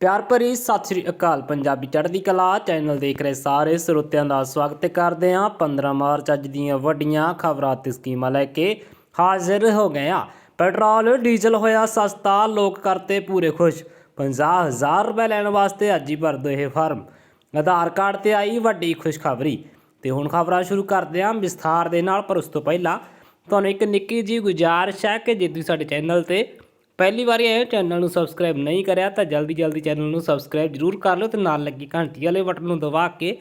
ਪਿਆਰ ਭਰੀ ਸਤਿ ਸ੍ਰੀ ਅਕਾਲ। ਪੰਜਾਬੀ ਚੜ੍ਹਦੀ ਕਲਾ ਚੈਨਲ ਦੇਖ ਰਹੇ ਸਾਰੇ ਸਰੋਤਿਆਂ ਦਾ ਸਵਾਗਤ ਕਰਦੇ ਹਾਂ। 15 ਮਾਰਚ ਅੱਜ ਦੀਆਂ ਵੱਡੀਆਂ ਖਬਰਾਂ ਤੇ ਸਕੀਮਾਂ ਲੈ ਕੇ ਹਾਜ਼ਰ ਹੋ ਗਏ ਹਾਂ। ਪੈਟਰੋਲ, ਡੀਜ਼ਲ ਹੋਇਆ ਸਸਤਾ, ਲੋਕ ਕਰਤੇ ਪੂਰੇ ਖੁਸ਼। 50000 ਰੁਪਏ ਲੈਣ ਵਾਸਤੇ ਅੱਜ ਹੀ ਭਰ ਦਿਓ ਇਹ ਫਾਰਮ। ਆਧਾਰ ਕਾਰਡ ਤੇ ਆਈ ਵੱਡੀ ਖੁਸ਼ਖਬਰੀ। ਤੇ ਹੁਣ ਖਬਰਾਂ ਸ਼ੁਰੂ ਕਰਦੇ ਹਾਂ ਵਿਸਥਾਰ ਦੇ ਨਾਲ, ਪਰ ਉਸ ਤੋਂ ਪਹਿਲਾਂ ਤੁਹਾਨੂੰ ਇੱਕ ਨਿੱਕੀ ਜੀ ਗੁਜ਼ਾਰਿਸ਼ ਹੈ ਕਿ ਜੇ ਤੁਸੀਂ ਸਾਡੇ ਚੈਨਲ ਤੇ ਪਹਿਲੀ ਵਾਰੀ ਆਏ ਚੈਨਲ ਨੂੰ ਸਬਸਕ੍ਰਾਈਬ ਨਹੀਂ ਕਰਿਆ ਤਾਂ ਜਲਦੀ ਜਲਦੀ ਚੈਨਲ ਨੂੰ ਸਬਸਕ੍ਰਾਈਬ ਜ਼ਰੂਰ ਕਰ ਲਓ ਤੇ ਨਾਲ ਲੱਗੀ ਘੰਟੀ ਵਾਲੇ ਬਟਨ ਨੂੰ ਦਬਾ ਕੇ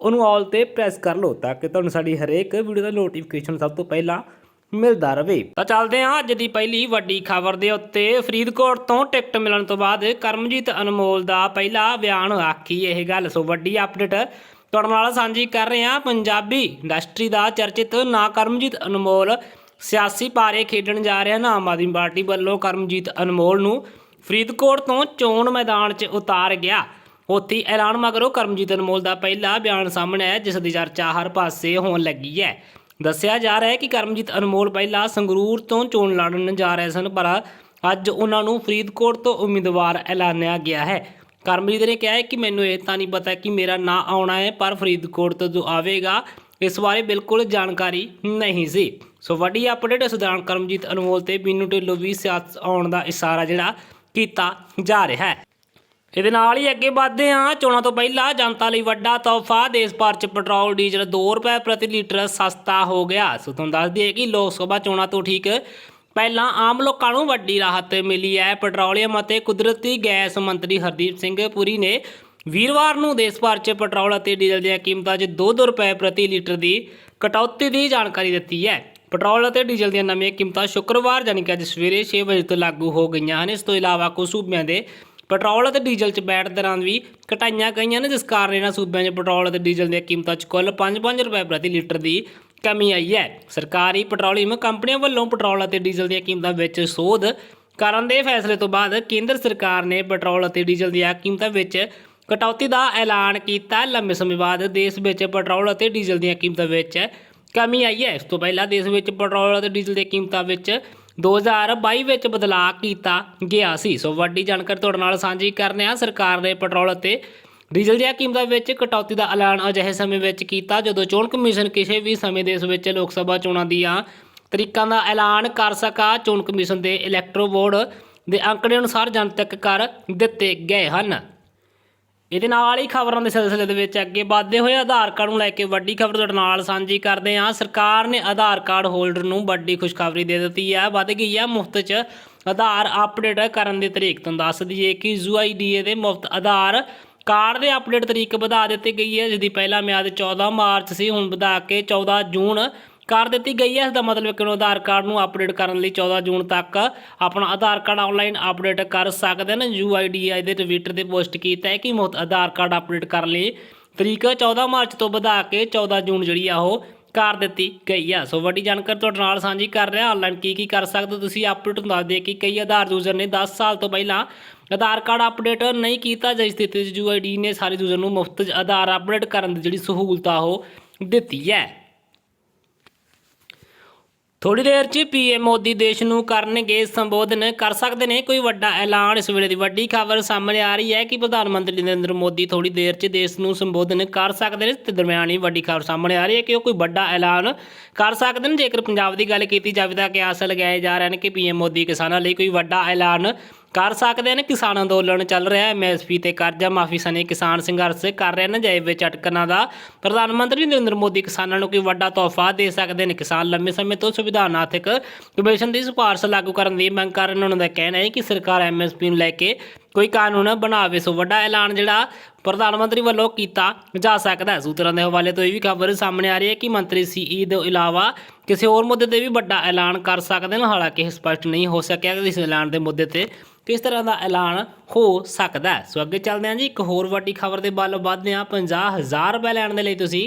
ਉਹਨੂੰ ਆਲ ਤੇ ਪ੍ਰੈਸ ਕਰ ਲਓ ਤਾਂ ਕਿ ਤੁਹਾਨੂੰ ਸਾਡੀ ਹਰੇਕ ਵੀਡੀਓ ਦਾ ਨੋਟੀਫਿਕੇਸ਼ਨ ਸਭ ਤੋਂ ਪਹਿਲਾਂ ਮਿਲਦਾ ਰਹੇ। ਤਾਂ ਚੱਲਦੇ ਹਾਂ ਅੱਜ ਦੀ ਪਹਿਲੀ ਵੱਡੀ ਖਬਰ ਦੇ ਉੱਤੇ। ਫਰੀਦਕੋਟ ਤੋਂ ਟਿਕਟ ਮਿਲਣ ਤੋਂ ਬਾਅਦ ਕਰਮਜੀਤ ਅਨਮੋਲ ਦਾ ਪਹਿਲਾ ਬਿਆਨ ਆਖੀ ਇਹ ਗੱਲ। ਸੋ ਵੱਡੀ ਅਪਡੇਟ ਤੁਹਾਡੇ ਨਾਲ ਸਾਂਝੀ ਕਰ ਰਹੇ ਹਾਂ। ਪੰਜਾਬੀ ਇੰਡਸਟਰੀ ਦਾ ਚਰਚਿਤ ਨਾ ਕਰਮਜੀਤ ਅਨਮੋਲ ਸਿਆਸੀ ਪਾਰੇ ਖੇਡਣ ਜਾ ਰਿਹਾ ਨਾ ਆਮ ਆਦਮੀ ਪਾਰਟੀ ਵੱਲੋਂ ਕਰਮਜੀਤ ਅਨਮੋਲ ਨੂੰ ਫਰੀਦਕੋਟ ਤੋਂ ਚੋਣ ਮੈਦਾਨ 'ਚ ਉਤਾਰ ਗਿਆ। ਉੱਥੇ ਐਲਾਨ ਮਗਰੋਂ ਕਰਮਜੀਤ ਅਨਮੋਲ ਦਾ ਪਹਿਲਾ ਬਿਆਨ ਸਾਹਮਣੇ ਆਇਆ, ਜਿਸ ਦੀ ਚਰਚਾ ਹਰ ਪਾਸੇ ਹੋਣ ਲੱਗੀ ਹੈ। ਦੱਸਿਆ ਜਾ ਰਿਹਾ ਹੈ ਕਿ ਕਰਮਜੀਤ ਅਨਮੋਲ ਪਹਿਲਾਂ ਸੰਗਰੂਰ ਤੋਂ ਚੋਣ ਲੜਨ ਜਾ ਰਹੇ ਸਨ, ਪਰ ਅੱਜ ਉਹਨਾਂ ਨੂੰ ਫਰੀਦਕੋਟ ਤੋਂ ਉਮੀਦਵਾਰ ਐਲਾਨਿਆ ਗਿਆ ਹੈ। ਕਰਮਜੀਤ ਨੇ ਕਿਹਾ ਹੈ ਕਿ ਮੈਨੂੰ ਇਹ ਤਾਂ ਨਹੀਂ ਪਤਾ ਕਿ ਮੇਰਾ ਨਾਂ ਆਉਣਾ ਹੈ, ਪਰ ਫਰੀਦਕੋਟ ਤੋਂ ਜੋ ਆਵੇਗਾ ਇਸ ਬਾਰੇ ਬਿਲਕੁਲ ਜਾਣਕਾਰੀ ਨਹੀਂ ਸੀ। ਸੋ ਵੱਡੀ ਅਪਡੇਟ ਇਸ ਕਰਮਜੀਤ ਅਨਮੋਲ ਤੇ ਬੀਨੂ ਢਿੱਲੋਂ ਵੀ ਸਿਆਸਤ ਆਉਣ ਦਾ ਇਸ਼ਾਰਾ ਜਿਹੜਾ ਕੀਤਾ ਜਾ ਰਿਹਾ ਹੈ। ਇਹਦੇ ਨਾਲ ਹੀ ਅੱਗੇ ਵਧਦੇ ਹਾਂ। ਚੋਣਾਂ ਤੋਂ ਪਹਿਲਾਂ ਜਨਤਾ ਲਈ ਵੱਡਾ ਤੋਹਫਾ, ਦੇਸ਼ ਭਰ 'ਚ ਪੈਟਰੋਲ, ਡੀਜ਼ਲ 2 ਰੁਪਏ ਪ੍ਰਤੀ ਲੀਟਰ ਸਸਤਾ ਹੋ ਗਿਆ। ਸੋ ਤੁਹਾਨੂੰ ਦੱਸ ਦਈਏ ਕਿ ਲੋਕ ਸਭਾ ਚੋਣਾਂ ਤੋਂ ਠੀਕ ਪਹਿਲਾਂ ਆਮ ਲੋਕਾਂ ਨੂੰ ਵੱਡੀ ਰਾਹਤ ਮਿਲੀ ਹੈ। ਪੈਟਰੋਲੀਅਮ ਅਤੇ ਕੁਦਰਤੀ ਗੈਸ ਮੰਤਰੀ ਹਰਦੀਪ ਸਿੰਘ ਪੁਰੀ ਨੇ ਵੀਰਵਾਰ ਨੂੰ ਦੇਸ਼ ਭਰ 'ਚ ਪੈਟਰੋਲ ਅਤੇ ਡੀਜ਼ਲ ਦੀਆਂ ਕੀਮਤਾਂ 'ਚ 2-2 ਰੁਪਏ ਪ੍ਰਤੀ ਲੀਟਰ ਦੀ ਕਟੌਤੀ ਦੀ ਜਾਣਕਾਰੀ ਦਿੱਤੀ ਹੈ। ਪੈਟਰੋਲ ਅਤੇ ਡੀਜ਼ਲ ਦੀਆਂ ਨਵੀਆਂ ਕੀਮਤਾਂ ਸ਼ੁੱਕਰਵਾਰ ਯਾਨੀ ਕਿ ਅੱਜ ਸਵੇਰੇ 6 ਵਜੇ ਤੋਂ ਲਾਗੂ ਹੋ ਗਈਆਂ ਹਨ। ਇਸ ਤੋਂ ਇਲਾਵਾ ਕੁਝ ਸੂਬਿਆਂ ਦੇ ਪੈਟਰੋਲ ਅਤੇ ਡੀਜ਼ਲ 'ਚ ਬੈਠ ਦਰਾਂ ਵੀ ਘਟਾਈਆਂ ਗਈਆਂ ਨੇ ਜਿਸ ਕਾਰਨ ਇਹਨਾਂ ਸੂਬਿਆਂ 'ਚ ਪੈਟਰੋਲ ਅਤੇ ਡੀਜ਼ਲ ਦੀਆਂ ਕੀਮਤਾਂ 'ਚ ਕੁੱਲ 5-5 ਰੁਪਏ ਪ੍ਰਤੀ ਲੀਟਰ ਦੀ ਕਮੀ ਆਈ ਹੈ। ਸਰਕਾਰੀ ਪੈਟਰੋਲੀਅਮ ਕੰਪਨੀਆਂ ਵੱਲੋਂ ਪੈਟਰੋਲ ਅਤੇ ਡੀਜ਼ਲ ਦੀਆਂ ਕੀਮਤਾਂ ਵਿੱਚ ਸੋਧ ਕਰਨ ਦੇ ਫੈਸਲੇ ਤੋਂ ਬਾਅਦ ਕੇਂਦਰ ਸਰਕਾਰ ਨੇ ਪੈਟਰੋਲ ਅਤੇ ਡੀਜ਼ਲ ਦੀਆਂ ਕੀਮਤਾਂ ਵਿੱਚ ਕਟੌਤੀ ਦਾ ਐਲਾਨ ਕੀਤਾ। ਲੰਮੇ ਸਮੇਂ ਬਾਅਦ ਦੇਸ਼ ਵਿੱਚ ਪੈਟਰੋਲ ਅਤੇ ਡੀਜ਼ਲ ਦੀਆਂ ਕੀਮਤਾਂ ਵਿੱਚ ਕਮੀ ਆਈ ਹੈ। ਇਸ ਤੋਂ ਪਹਿਲਾਂ ਦੇਸ਼ ਵਿੱਚ ਪੈਟਰੋਲ ਅਤੇ ਡੀਜ਼ਲ ਦੀਆਂ ਕੀਮਤਾਂ ਵਿੱਚ 2022 ਵਿੱਚ ਬਦਲਾਅ ਕੀਤਾ ਗਿਆ ਸੀ। ਸੋ ਵੱਡੀ ਜਾਣਕਾਰੀ ਤੁਹਾਡੇ ਨਾਲ ਸਾਂਝੀ ਕਰਨੇ ਆ ਸਰਕਾਰ ਨੇ ਪੈਟਰੋਲ ਅਤੇ ਡੀਜ਼ਲ ਦੀਆਂ ਕੀਮਤਾਂ ਵਿੱਚ ਕਟੌਤੀ ਦਾ ਐਲਾਨ ਅਜਿਹੇ ਸਮੇਂ ਵਿੱਚ ਕੀਤਾ, ਜਦੋਂ ਚੋਣ ਕਮਿਸ਼ਨ ਕਿਸੇ ਵੀ ਸਮੇਂ ਦੇਸ਼ ਵਿੱਚ ਲੋਕ ਸਭਾ ਚੋਣਾਂ ਦੀਆਂ ਤਰੀਕਾਂ ਦਾ ਐਲਾਨ ਕਰ ਸਕਾ। ਚੋਣ ਕਮਿਸ਼ਨ ਦੇ ਇਲੈਕਟ੍ਰੋ ਬੋਰਡ ਦੇ ਅੰਕੜੇ ਅਨੁਸਾਰ ਜਨਤਕ ਕਰ ਦਿੱਤੇ ਗਏ ਹਨ। ਇਹਦੇ ਨਾਲ ਹੀ ਖਬਰਾਂ ਦੇ ਸਿਲਸਿਲੇ ਦੇ ਵਿੱਚ ਅੱਗੇ ਵਧਦੇ ਹੋਏ ਆਧਾਰ ਕਾਰਡ ਨੂੰ ਲੈ ਕੇ ਵੱਡੀ ਖਬਰ ਤੁਹਾਡੇ ਨਾਲ ਸਾਂਝੀ ਕਰਦੇ ਹਾਂ। ਸਰਕਾਰ ਨੇ ਆਧਾਰ ਕਾਰਡ ਹੋਲਡਰ ਨੂੰ ਵੱਡੀ ਖੁਸ਼ਖਬਰੀ ਦੇ ਦਿੱਤੀ ਹੈ। ਵੱਧ ਗਈ ਹੈ ਮੁਫਤ 'ਚ ਆਧਾਰ ਅਪਡੇਟ ਕਰਨ ਦੀ ਤਰੀਕ। ਤੁਹਾਨੂੰ ਦੱਸ ਦਈਏ ਕਿ ਯੂਆਈਡੀਏ ਦੇ ਮੁਫਤ ਆਧਾਰ ਕਾਰਡ ਦੇ ਅਪਡੇਟ ਤਰੀਕ ਵਧਾ ਦਿੱਤੀ ਗਈ ਹੈ ਜਿਸ ਦੀ ਪਹਿਲਾ ਮਿਆਦ 14 ਮਾਰਚ ਸੀ, ਹੁਣ ਵਧਾ ਕੇ 14 ਜੂਨ ਕਰ ਦਿੱਤੀ ਗਈ ਹੈ। ਇਸ ਦਾ ਮਤਲਬ ਕਿ ਉਹ ਆਧਾਰ ਕਾਰਡ ਨੂੰ ਅਪਡੇਟ ਕਰਨ ਲਈ 14 ਜੂਨ ਤੱਕ ਆਪਣਾ ਆਧਾਰ ਕਾਰਡ ਆਨਲਾਈਨ ਅਪਡੇਟ ਕਰ ਸਕਦੇ ਨੇ। ਯੂਆਈਡੀਆਈ ਦੇ ਟਵਿੱਟਰ ਤੇ ਪੋਸਟ ਕੀਤਾ ਹੈ ਕਿ ਮੁਫਤ ਆਧਾਰ ਕਾਰਡ ਅਪਡੇਟ ਕਰਨ ਲਈ ਤਰੀਕ 14 ਮਾਰਚ ਤੋਂ ਵਧਾ ਕੇ 14 ਜੂਨ ਜਿਹੜੀ ਆ ਉਹ ਕਰ ਦਿੱਤੀ ਗਈ ਆ। ਸੋ ਵੱਡੀ ਜਾਣਕਾਰੀ ਤੁਹਾਡੇ ਨਾਲ ਸਾਂਝੀ ਕਰ ਰਿਹਾ। ਆਨਲਾਈਨ ਕੀ ਕੀ ਕਰ ਸਕਦੇ ਹੋ ਤੁਸੀਂ? ਅਪਡੇਟ ਨੂੰ ਦੱਸ ਦੇ ਕਿ ਕਈ ਆਧਾਰ ਯੂਜ਼ਰ ਨੇ 10 ਸਾਲ ਤੋਂ ਪਹਿਲਾਂ ਆਧਾਰ ਕਾਰਡ ਅਪਡੇਟ ਨਹੀਂ ਕੀਤਾ। ਜਿਸ ਸਥਿਤੀ 'ਚ ਯੂਆਈਡੀ ਨੇ ਸਾਰੇ ਯੂਜ਼ਰ ਨੂੰ ਮੁਫਤ ਆਧਾਰ ਅਪਡੇਟ ਕਰਨ ਦੀ ਜਿਹੜੀ ਸਹੂਲਤ ਆ ਉਹ ਦਿੱਤੀ ਹੈ। ਥੋੜੀ ਦੇਰ 'ਚ ਪੀਐਮ ਮੋਦੀ ਦੇਸ਼ ਨੂੰ ਕਰਨਗੇ ਸੰਬੋਧਨ, ਕਰ ਸਕਦੇ ਨੇ ਕੋਈ ਵੱਡਾ ਐਲਾਨ? ਇਸ ਵੇਲੇ ਦੀ ਵੱਡੀ ਖਬਰ ਸਾਹਮਣੇ ਆ ਰਹੀ ਹੈ ਕਿ ਪ੍ਰਧਾਨ ਮੰਤਰੀ ਨਰਿੰਦਰ ਮੋਦੀ ਥੋੜੀ ਦੇਰ 'ਚ ਦੇਸ਼ ਨੂੰ ਸੰਬੋਧਨ ਕਰ ਸਕਦੇ ਨੇ, ਤੇ ਦਰਮਿਆਨੀ ਵੱਡੀ ਖਬਰ ਸਾਹਮਣੇ ਆ ਰਹੀ ਹੈ ਕਿ ਉਹ ਕੋਈ ਵੱਡਾ ਐਲਾਨ ਕਰ ਸਕਦੇ ਨੇ। ਜੇਕਰ ਪੰਜਾਬ ਦੀ ਗੱਲ ਕੀਤੀ ਜਾਵੇ ਤਾਂ ਕਿਆਸ ਲਗਾਏ ਜਾ ਰਹੇ ਨੇ ਕਿ ਪੀਐਮ ਮੋਦੀ ਕਿਸਾਨਾਂ ਲਈ ਕੋਈ ਵੱਡਾ ਐਲਾਨ ਕਰ ਸਕਦੇ ਨੇ, ਕਿਸਾਨ ਅੰਦੋਲਨ ਚੱਲ ਰਿਹਾ ਹੈ, ਐਮਐਸਪੀ ਤੇ ਕਰਜ਼ਾ ਮਾਫੀ ਸਣੇ ਕਿਸਾਨ ਸੰਘਰਸ਼ ਕਰ ਰਹੇ ਨੇ ਜੈਬ ਵਿੱਚ ਅਟਕਣਾ ਦਾ ਪ੍ਰਧਾਨ ਮੰਤਰੀ ਨਰਿੰਦਰ ਮੋਦੀ ਕਿਸਾਨਾਂ ਨੂੰ ਕੋਈ ਵੱਡਾ ਤੋਹਫਾ ਦੇ ਸਕਦੇ ਨੇ। ਕਿਸਾਨ ਲੰਮੇ ਸਮੇਂ ਤੋਂ ਸੰਵਿਧਾਨ ਆਰਥਿਕ ਕਮਿਸ਼ਨ ਦੀ ਸਿਫਾਰਸ਼ ਲਾਗੂ ਕਰਨ ਦੀ ਮੰਗ ਕਰ ਰਹੇ ਨੇ। ਉਹਨਾਂ ਦਾ ਕਹਿਣਾ ਹੈ ਕਿ ਸਰਕਾਰ ਐਮਐਸਪੀ ਨੂੰ ਲੈ ਕੇ ਕੋਈ ਕਾਨੂੰਨ ਬਣਾਵੇ, ਸੋ ਵੱਡਾ ਐਲਾਨ ਜਿਹੜਾ ਪ੍ਰਧਾਨ ਮੰਤਰੀ ਵੱਲੋਂ ਕੀਤਾ ਜਾ ਸਕਦਾ ਹੈ। ਸੂਤਰਾਂ ਦੇ ਹਵਾਲੇ ਤੋਂ ਇਹ ਵੀ ਖਬਰ ਸਾਹਮਣੇ ਆ ਰਹੀ ਹੈ ਕਿ ਮੰਤਰੀ ਸੀਈ ਤੋਂ ਇਲਾਵਾ ਕਿਸੇ ਹੋਰ ਮੁੱਦੇ ਤੇ ਵੀ ਵੱਡਾ ਐਲਾਨ ਕਰ ਸਕਦੇ ਨੇ। ਹਾਲਾਂਕਿ ਇਹ ਸਪਸ਼ਟ ਨਹੀਂ ਹੋ ਸਕਿਆ ਕਿ ਇਸ ਐਲਾਨ ਦੇ ਮੁੱਦੇ ਤੇ ਕਿਸ ਤਰ੍ਹਾਂ ਦਾ ਐਲਾਨ ਹੋ ਸਕਦਾ ਹੈ। ਸੋ ਅੱਗੇ ਚੱਲਦੇ ਹਾਂ ਜੀ। ਇੱਕ ਹੋਰ ਵੱਡੀ ਖਬਰ ਦੇ ਵੱਲ ਵਧਦੇ ਹਾਂ। 50000 ਰੁਪਏ ਲੈਣ ਦੇ ਲਈ ਤੁਸੀਂ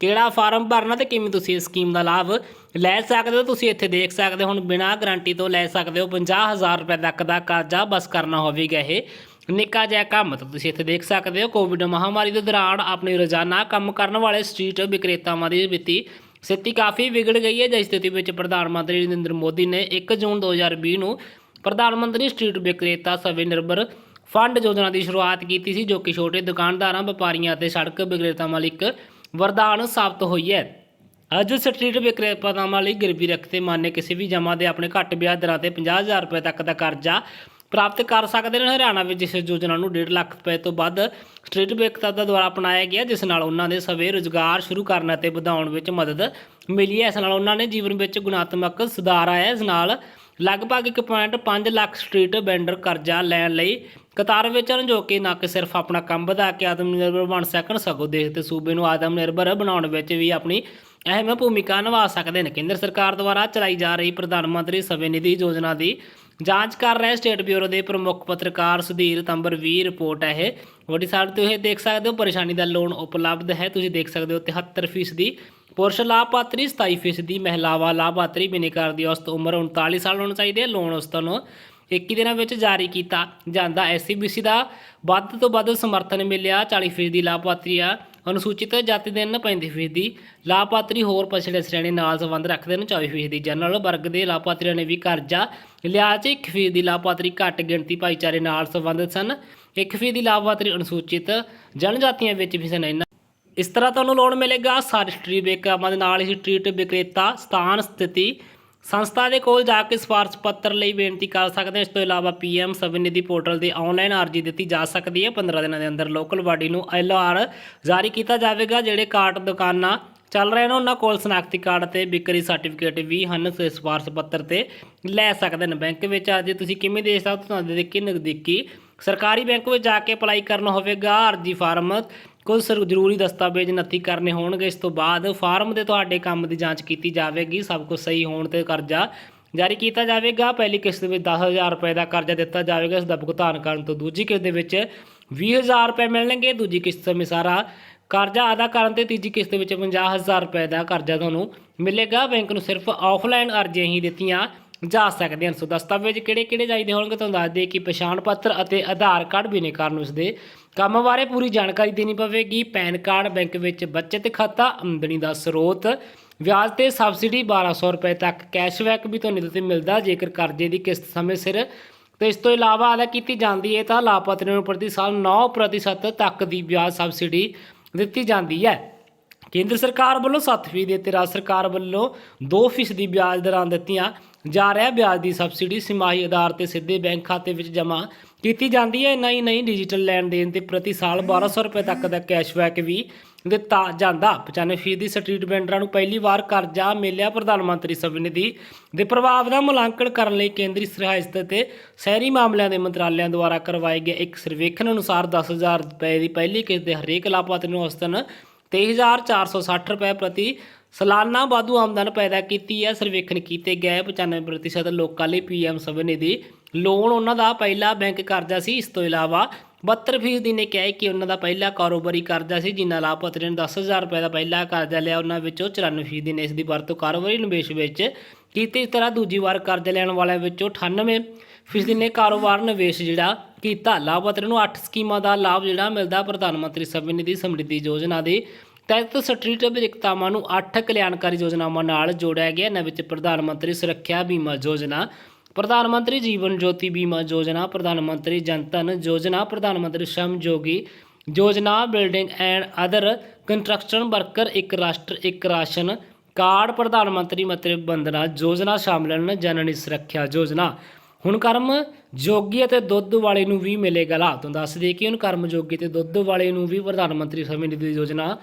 ਕਿਹੜਾ ਫਾਰਮ ਭਰਨਾ ਤੇ ਕਿਵੇਂ ਤੁਸੀਂ ਇਸ ਸਕੀਮ ਦਾ ਲਾਭ ਲੈ ਸਕਦੇ ਹੋ? ਤੁਸੀਂ ਇੱਥੇ ਦੇਖ ਸਕਦੇ ਹੋ, ਹੁਣ ਬਿਨਾਂ ਗਾਰੰਟੀ ਤੋਂ ਲੈ ਸਕਦੇ ਹੋ 50000 ਰੁਪਏ ਤੱਕ ਦਾ ਕਰਜ਼ਾ ਬਸ ਕਰਨਾ ਹੋਵੇਗਾ ਇਹ। ਨਿੱਕਾ ਜਿਹਾ ਕੰਮ ਤਾਂ ਤੁਸੀਂ ਇੱਥੇ ਦੇਖ ਸਕਦੇ ਹੋ ਕੋਵਿਡ ਮਹਾਮਾਰੀ ਦੇ ਦੌਰਾਨ ਆਪਣੇ ਰੋਜ਼ਾਨਾ ਕੰਮ ਕਰਨ ਵਾਲੇ ਸਟਰੀਟ ਵਿਕਰੇਤਾਵਾਂ ਦੀ ਵਿੱਤੀ ਸਥਿਤੀ ਕਾਫੀ ਵਿਗੜ ਗਈ ਹੈ, ਜਿਸ ਸਥਿਤੀ ਵਿੱਚ ਪ੍ਰਧਾਨ ਮੰਤਰੀ ਨਰਿੰਦਰ ਮੋਦੀ ਨੇ 1 ਜੂਨ 2020 ਨੂੰ ਪ੍ਰਧਾਨ ਮੰਤਰੀ ਸਟਰੀਟ ਵਿਕਰੇਤਾ ਸਵੈ ਨਿਰਭਰ ਫੰਡ ਯੋਜਨਾ ਦੀ ਸ਼ੁਰੂਆਤ ਕੀਤੀ ਸੀ, ਜੋ ਕਿ ਛੋਟੇ ਦੁਕਾਨਦਾਰਾਂ, ਵਪਾਰੀਆਂ ਅਤੇ ਸੜਕ ਵਿਕਰੇਤਾਵਾਂ ਲਈ ਇੱਕ ਵਰਦਾਨ ਸਾਬਤ ਹੋਈ ਹੈ। ਅੱਜ ਸਟਰੀਟ ਵਿਕਰੇਤਾਵਾਂ ਲਈ ਗਿਰਵੀ ਰੱਖਦੇ ਮਾਨੇ ਕਿਸੇ ਵੀ ਜਮ੍ਹਾਂ ਦੇ ਆਪਣੇ ਘੱਟ ਵਿਆਜ ਦਰਾਂ ਤੇ 50000 ਰੁਪਏ ਤੱਕ ਦਾ ਕਰਜ਼ਾ ਪ੍ਰਾਪਤ ਕਰ ਸਕਦੇ ਨੇ। ਹਰਿਆਣਾ ਵਿੱਚ ਇਸ ਯੋਜਨਾ ਨੂੰ 1.5 ਲੱਖ ਰੁਪਏ ਤੋਂ ਵੱਧ ਸਟਰੀਟ ਵਿਕਰੇਤਾ ਦੁਆਰਾ ਅਪਣਾਇਆ ਗਿਆ, ਜਿਸ ਨਾਲ ਉਹਨਾਂ ਦੇ ਸਵੇ ਰੁਜ਼ਗਾਰ ਸ਼ੁਰੂ ਕਰਨ ਅਤੇ ਵਧਾਉਣ ਵਿੱਚ ਮਦਦ ਮਿਲੀ ਹੈ। ਇਸ ਨਾਲ ਉਹਨਾਂ ਨੇ ਜੀਵਨ ਵਿੱਚ ਗੁਣਾਤਮਕ ਸੁਧਾਰ ਆਇਆ ਇਸ ਨਾਲ ਲਗਭਗ 1.5 ਲੱਖ ਸਟਰੀਟ ਵੈਂਡਰ ਕਰਜ਼ਾ ਲੈਣ ਲਈ ਕਤਾਰ ਵਿੱਚ ਹਨ, ਜੋ ਕਿ ਨਾ ਕਿ ਸਿਰਫ ਆਪਣਾ ਕੰਮ ਵਧਾ ਕੇ ਆਤਮ ਨਿਰਭਰ ਬਣ ਸਕਣ, ਸਗੋਂ ਦੇਸ਼ ਤੇ ਸੂਬੇ ਨੂੰ ਆਤਮ ਨਿਰਭਰ ਬਣਾਉਣ ਵਿੱਚ ਵੀ ਆਪਣੀ ਅਹਿਮ ਭੂਮਿਕਾ ਨਿਭਾ ਸਕਦੇ ਨੇ। ਕੇਂਦਰ ਸਰਕਾਰ ਦੁਆਰਾ ਚਲਾਈ ਜਾ ਰਹੀ ਪ੍ਰਧਾਨ ਮੰਤਰੀ ਸਵੇ ਨਿਧੀ ਯੋਜਨਾ ਦੀ ਜਾਂਚ ਕਰ ਰਹੇ ਸਟੇਟ ਬਿਊਰੋ ਦੇ ਪ੍ਰਮੁੱਖ ਪੱਤਰਕਾਰ ਸੁਧੀਰ ਤੰਬਰ ਵੀ ਰਿਪੋਰਟ ਹੈ। ਇਹ ਵੱਡੀ ਸਾਈਡ ਤੇ ਇਹ ਦੇਖ ਸਕਦੇ ਹੋ। ਪਰੇਸ਼ਾਨੀ ਦਾ ਲੋਨ ਉਪਲਬਧ ਹੈ। ਤੁਸੀਂ ਦੇਖ ਸਕਦੇ ਹੋ 73% ਦੀ ਪੁਰਸ਼ ਲਾਭਪਾਤਰੀ 27% ਮਹਿਲਾਵਾਂ ਲਾਭਪਾਤਰੀ, ਬਿਨੇਕਾਰ ਦੀ ਔਸਤ ਉਮਰ 39 ਸਾਲ ਹੋਣੀ ਚਾਹੀਦੀ ਹੈ। ਲੋਨ ਔਸਤ ਨੂੰ 21 ਦਿਨਾਂ ਵਿੱਚ ਜਾਰੀ ਕੀਤਾ ਜਾਂਦਾ। ਐਸਸੀਬੀਸੀ ਦਾ ਵੱਧ ਤੋਂ ਵੱਧ ਸਮਰਥਨ ਮਿਲਿਆ। 40% ਲਾਭਪਾਤਰੀ ਆ। ਅਨੁਸੂਚਿਤ ਜਾਤੀ ਦੇ 35% ਲਾਭਪਾਤਰੀ ਹੋਰ ਪਛੜੇ ਸ਼੍ਰੇਣੀ ਨਾਲ ਸੰਬੰਧ ਰੱਖਦੇ ਨੇ। 24% ਜਨਰਲ ਵਰਗ ਦੇ ਲਾਭਪਾਤਰੀਆਂ ਨੇ ਵੀ ਕਰਜ਼ਾ ਲਿਆ ਚ 1% ਲਾਭਪਾਤਰੀ ਘੱਟ ਗਿਣਤੀ ਭਾਈਚਾਰੇ ਨਾਲ ਸੰਬੰਧਿਤ ਸਨ। 1% ਲਾਭਪਾਤਰੀ ਅਨੁਸੂਚਿਤ ਜਨਜਾਤੀਆਂ ਵਿੱਚ ਵੀ ਸਨ। ਇਹਨਾਂ ਇਸ ਤਰ੍ਹਾਂ ਤੁਹਾਨੂੰ ਲੋਨ ਮਿਲੇਗਾ, ਸਾਰੇ ਸਟਰੀਟ ਵਿਕਰਮਾਂ ਦੇ ਨਾਲ ਹੀ ਸਟਰੀਟ ਵਿਕਰੇਤਾ ਸਥਾਨ, ਸਥਿਤੀ, ਸੰਸਥਾ ਦੇ ਕੋਲ ਜਾ ਕੇ ਸਿਫਾਰਸ਼ ਪੱਤਰ ਲਈ ਬੇਨਤੀ ਕਰ ਸਕਦੇ ਹੋ। ਇਸ ਤੋਂ ਇਲਾਵਾ ਪੀਐਮ ਸਵਨਿਧੀ ਪੋਰਟਲ ਤੇ ਆਨਲਾਈਨ ਅਰਜ਼ੀ ਦਿੱਤੀ ਜਾ ਸਕਦੀ ਹੈ। 15 ਦਿਨਾਂ ਦੇ ਅੰਦਰ ਲੋਕਲ ਬਾਡੀ ਨੂੰ ਐਲਆਰ ਜਾਰੀ ਕੀਤਾ ਜਾਵੇਗਾ, ਜਿਹੜੇ ਕਾਰਟ ਦੁਕਾਨਾਂ ਚੱਲ ਰਹੇ ਨੇ, ਉਹਨਾਂ ਕੋਲ ਸਨਾਖਤੀ ਕਾਰਡ ਤੇ ਵਿਕਰੀ ਸਰਟੀਫਿਕੇਟ ਵੀ ਹਨ। ਸੋ ਇਸ ਸਿਫਾਰਸ਼ ਪੱਤਰ ਤੇ ਲੈ ਸਕਦੇ ਨੇ। ਬੈਂਕ ਵਿੱਚ ਅੱਜ ਤੁਸੀਂ ਕਿਵੇਂ ਦੇ ਸਕਦੇ ਹੋ? ਤੁਹਾਨੂੰ ਦੇਖੀ ਨਜ਼ਦੀਕੀ ਸਰਕਾਰੀ ਬੈਂਕ ਵਿੱਚ ਜਾ ਕੇ ਅਪਲਾਈ ਕਰਨਾ ਹੋਵੇਗਾ। ਅਰਜ਼ੀ ਫਾਰਮ ਕੁਝ ਸਰ- ਜ਼ਰੂਰੀ ਦਸਤਾਵੇਜ਼ ਨੱਥੀ ਕਰਨੇ ਹੋਣਗੇ। ਇਸ ਤੋਂ ਬਾਅਦ ਫਾਰਮ ਦੇ ਤੁਹਾਡੇ ਕੰਮ ਦੀ ਜਾਂਚ ਕੀਤੀ ਜਾਵੇਗੀ। ਸਭ ਕੁਝ ਸਹੀ ਹੋਣ ਤੇ ਕਰਜ਼ਾ ਜਾਰੀ ਕੀਤਾ ਜਾਵੇਗਾ। ਪਹਿਲੀ ਕਿਸ਼ਤ ਵਿੱਚ 10000 ਰੁਪਏ ਦਾ ਕਰਜ਼ਾ ਦਿੱਤਾ ਜਾਵੇਗਾ। ਇਸ ਦਾ ਭੁਗਤਾਨ ਕਰਨ ਤੋਂ ਦੂਜੀ ਕਿਸ਼ਤ ਦੇ ਵਿੱਚ 20000 ਰੁਪਏ ਮਿਲਣਗੇ। ਦੂਜੀ ਕਿਸ਼ਤ ਸਮੇਂ ਸਾਰਾ ਕਰਜ਼ਾ ਅਦਾ ਕਰਨ ਤੇ ਤੀਜੀ ਕਿਸ਼ਤ ਵਿੱਚ 50000 ਰੁਪਏ ਦਾ ਕਰਜ਼ਾ ਤੁਹਾਨੂੰ ਮਿਲੇਗਾ। ਬੈਂਕ ਨੂੰ ਸਿਰਫ ਆਫਲਾਈਨ ਅਰਜ਼ੀਆਂ ਹੀ ਦਿੱਤੀਆਂ ਜਾ ਸਕਦੇ ਹਨ। ਸੋ ਦਸਤਾਵੇਜ਼ ਕਿਹੜੇ ਕਿਹੜੇ ਚਾਹੀਦੇ ਹੋਣਗੇ? ਤੁਹਾਨੂੰ ਦੱਸ ਦਈਏ ਕਿ ਪਛਾਣ ਪੱਤਰ ਅਤੇ ਆਧਾਰ ਕਾਰਡ ਬਿਨੇਕਾਰ ਨੂੰ ਇਸਦੇ ਕੰਮ ਬਾਰੇ ਪੂਰੀ ਜਾਣਕਾਰੀ ਦੇਣੀ ਪਵੇਗੀ। ਪੈਨ ਕਾਰਡ, ਬੈਂਕ ਵਿੱਚ ਬਚਤ ਖਾਤਾ, ਆਮਦਨੀ ਦਾ ਸਰੋਤ, ਵਿਆਜ ਤੇ ਸਬਸਿਡੀ 1200 ਰੁਪਏ ਤੱਕ। ਕੈਸ਼ਬੈਕ ਵੀ ਤੁਹਾਨੂੰ ਇਹਦੇ ਤੇ ਮਿਲਦਾ। ਜੇਕਰ ਕਰਜ਼ੇ ਦੀ ਕਿਸ਼ਤ ਸਮੇਂ ਸਿਰ ਤੇ ਇਸ ਤੋਂ ਇਲਾਵਾ ਅਦਾ ਕੀਤੀ ਜਾਂਦੀ ਹੈ ਤਾਂ ਲਾਭਪਾਤਰੀਆਂ ਨੂੰ ਪ੍ਰਤੀ ਸਾਲ 9% ਤੱਕ ਦੀ ਵਿਆਜ ਸਬਸਿਡੀ ਦਿੱਤੀ ਜਾਂਦੀ ਹੈ। ਕੇਂਦਰ ਸਰਕਾਰ ਵੱਲੋਂ 7% ਦੀ ਤੇ ਰਾਜ ਸਰਕਾਰ ਵੱਲੋਂ 2 ਫੀਸਦੀ ਵਿਆਜ ਦਰਾਂ ਦਿੱਤੀਆਂ। ਜਾ ਰਿਹਾ ਵਿਆਜ ਦੀ ਸਬਸਿਡੀ ਸਿਮਾਹੀ ਆਧਾਰ ਤੇ ਸਿੱਧੇ ਬੈਂਕ ਖਾਤੇ ਵਿੱਚ ਜਮ੍ਹਾਂ ਕੀਤੀ ਜਾਂਦੀ ਹੈ। ਇੰਨਾ ਹੀ ਨਹੀਂ ਡਿਜੀਟਲ ਲੈਣ ਦੇਣ ਤੇ ਪ੍ਰਤੀ ਸਾਲ 1200 ਰੁਪਏ ਤੱਕ ਦਾ ਕੈਸ਼ਬੈਕ ਵੀ ਦਿੱਤਾ ਜਾਂਦਾ। 95% ਦੀ ਸਟਰੀਟ ਵੈਂਡਰਾਂ ਨੂੰ ਪਹਿਲੀ ਵਾਰ ਕਰਜ਼ਾ ਮਿਲਿਆ। ਪ੍ਰਧਾਨ ਮੰਤਰੀ ਸਵਨਿਧੀ ਦੇ ਪ੍ਰਭਾਵ ਦਾ ਮੁਲਾਂਕਣ ਕਰਨ ਲਈ ਕੇਂਦਰੀ ਸਹਾਇਤਾ ਤੇ ਸ਼ਹਿਰੀ ਮਾਮਲਿਆਂ ਦੇ ਮੰਤਰਾਲਿਆਂ ਦੁਆਰਾ ਕਰਵਾਏ ਗਏ ਇੱਕ ਸਰਵੇਖਣ ਅਨੁਸਾਰ 10000 ਰੁਪਏ ਦੀ ਪਹਿਲੀ ਕਿਸ਼ਤ ਦੇ ਹਰੇਕ ਲਾਭਪਾਤਰੀ ਨੂੰ ਔਸਤਨ 23460 ਰੁਪਏ ਪ੍ਰਤੀ ਸਾਲਾਨਾ ਵਾਧੂ ਆਮਦਨ ਪੈਦਾ ਕੀਤੀ ਹੈ, ਸਰਵੇਖਣ ਕੀਤੇ ਗਏ 95% ਲੋਕਾਂ ਲਈ ਪੀਐਮ ਸਵਨਿਧੀ ਲੋਨ ਉਹਨਾਂ ਦਾ ਪਹਿਲਾ ਬੈਂਕ ਕਰਜ਼ਾ ਸੀ। ਇਸ ਤੋਂ ਇਲਾਵਾ 72% ਨੇ ਕਿਹਾ ਕਿ ਉਹਨਾਂ ਦਾ ਪਹਿਲਾ ਕਾਰੋਬਾਰੀ ਕਰਜ਼ਾ ਸੀ, ਜਿਨ੍ਹਾਂ ਲਾਭਪਾਤਰੀਆਂ ਨੇ 10000 ਰੁਪਏ ਦਾ ਪਹਿਲਾ ਕਰਜ਼ਾ ਲਿਆ। ਉਹਨਾਂ ਵਿੱਚੋਂ 94% ਨੇ ਇਸ ਦੀ ਵਰਤੋਂ ਕਾਰੋਬਾਰੀ ਨਿਵੇਸ਼ ਵਿੱਚ ਕੀਤੀ। ਇਸ ਤਰ੍ਹਾਂ ਦੂਜੀ ਵਾਰ ਕਰਜ਼ਾ ਲੈਣ ਵਾਲਿਆਂ ਵਿੱਚੋਂ 98% ਨੇ ਕਾਰੋਬਾਰ ਨਿਵੇਸ਼ ਜਿਹੜਾ ਕੀਤਾ। ਲਾਭਪਾਤਰੀ ਨੂੰ 8 ਸਕੀਮਾਂ ਦਾ ਲਾਭ ਜਿਹੜਾ ਮਿਲਦਾ। ਪ੍ਰਧਾਨ ਮੰਤਰੀ ਸਵਨਿਧੀ ਸਮਰਿੱਧੀ ਯੋਜਨਾ ਦੇ ਤਹਿਤ ਸਟਰੀਟ ਵਿਕਤਾਵਾਂ ਨੂੰ 8 ਕਲਿਆਣਕਾਰੀ ਯੋਜਨਾਵਾਂ ਨਾਲ ਜੋੜਿਆ ਗਿਆ। ਇਹਨਾਂ ਵਿੱਚ ਪ੍ਰਧਾਨ ਮੰਤਰੀ ਸੁਰੱਖਿਆ ਬੀਮਾ ਯੋਜਨਾ, ਪ੍ਰਧਾਨ ਮੰਤਰੀ ਜੀਵਨ ਜੋਤੀ ਬੀਮਾ ਯੋਜਨਾ, ਪ੍ਰਧਾਨ ਮੰਤਰੀ ਜਨਧਨ ਯੋਜਨਾ, ਪ੍ਰਧਾਨ ਮੰਤਰੀ Shram Yogi Yojana, building and other construction worker, ਇੱਕ ਰਾਸ਼ਟਰ, ਇੱਕ ਰਾਸ਼ਨ ਕਾਰਡ, ਪ੍ਰਧਾਨ ਮੰਤਰੀ ਮਤਰੇ ਬੰਦਨਾ ਯੋਜਨਾ ਸ਼ਾਮਲ ਹਨ, ਜਨਨੀ ਸੁਰੱਖਿਆ ਯੋਜਨਾ। ਹੁਣ ਕਰਮ ਜੋਗੀ ਅਤੇ ਦੁੱਧ ਵਾਲੇ ਨੂੰ ਵੀ ਮਿਲੇਗਾ ਲਾਭ। ਤੁਹਾਨੂੰ ਦੱਸ ਦਈਏ ਕਿ ਹੁਣ ਕਰਮ ਜੋਗੀ ਤੇ ਦੁੱਧ ਵਾਲੇ ਨੂੰ ਵੀ ਪ੍ਰਧਾਨ ਮੰਤਰੀ ਸਮਰਿੱਧੀ ਯੋਜਨਾ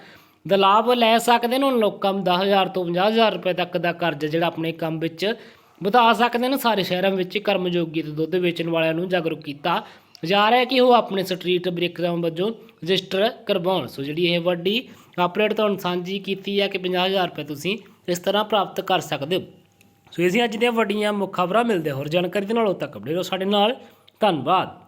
ਦਾ ਲਾਭ ਲੈ ਸਕਦੇ ਨੇ, ਹੁਣ ਲੋਕਾਂ ਨੂੰ 10000 ਤੋਂ 50000 ਰੁਪਏ ਤੱਕ ਦਾ ਕਰਜ਼ਾ ਜਿਹੜਾ ਆਪਣੇ ਕੰਮ ਵਿੱਚ ਵਧਾ ਸਕਦੇ ਨੇ, ਸਾਰੇ ਸ਼ਹਿਰਾਂ ਵਿੱਚ ਕਰਮਯੋਗੀ ਤੇ ਦੁੱਧ ਵੇਚਣ ਵਾਲਿਆਂ ਨੂੰ ਜਾਗਰੂਕ ਕੀਤਾ ਜਾ ਰਿਹਾ ਕਿ ਉਹ ਆਪਣੇ ਸਟਰੀਟ ਬ੍ਰੇਕਡਾਊਨ ਵਜੋਂ ਰਜਿਸਟਰ ਕਰਵਾਉਣ। ਸੋ ਜਿਹੜੀ ਇਹ ਵੱਡੀ ਅਪਡੇਟ ਤੁਹਾਨੂੰ ਸਾਂਝੀ ਕੀਤੀ ਹੈ ਕਿ 50000 ਰੁਪਏ ਤੁਸੀਂ ਇਸ ਤਰ੍ਹਾਂ ਪ੍ਰਾਪਤ ਕਰ ਸਕਦੇ ਹੋ। ਸੋ ਇਹ ਸੀ ਅੱਜ ਦੀਆਂ ਵੱਡੀਆਂ ਮੁੱਖ ਖਬਰਾਂ, ਮਿਲਦੇ ਹੋਰ ਜਾਣਕਾਰੀ ਦੇ ਨਾਲ ਉਹ ਤੱਕ ਅਪਡੇਟ ਰਹੋ ਸਾਡੇ ਨਾਲ। ਧੰਨਵਾਦ।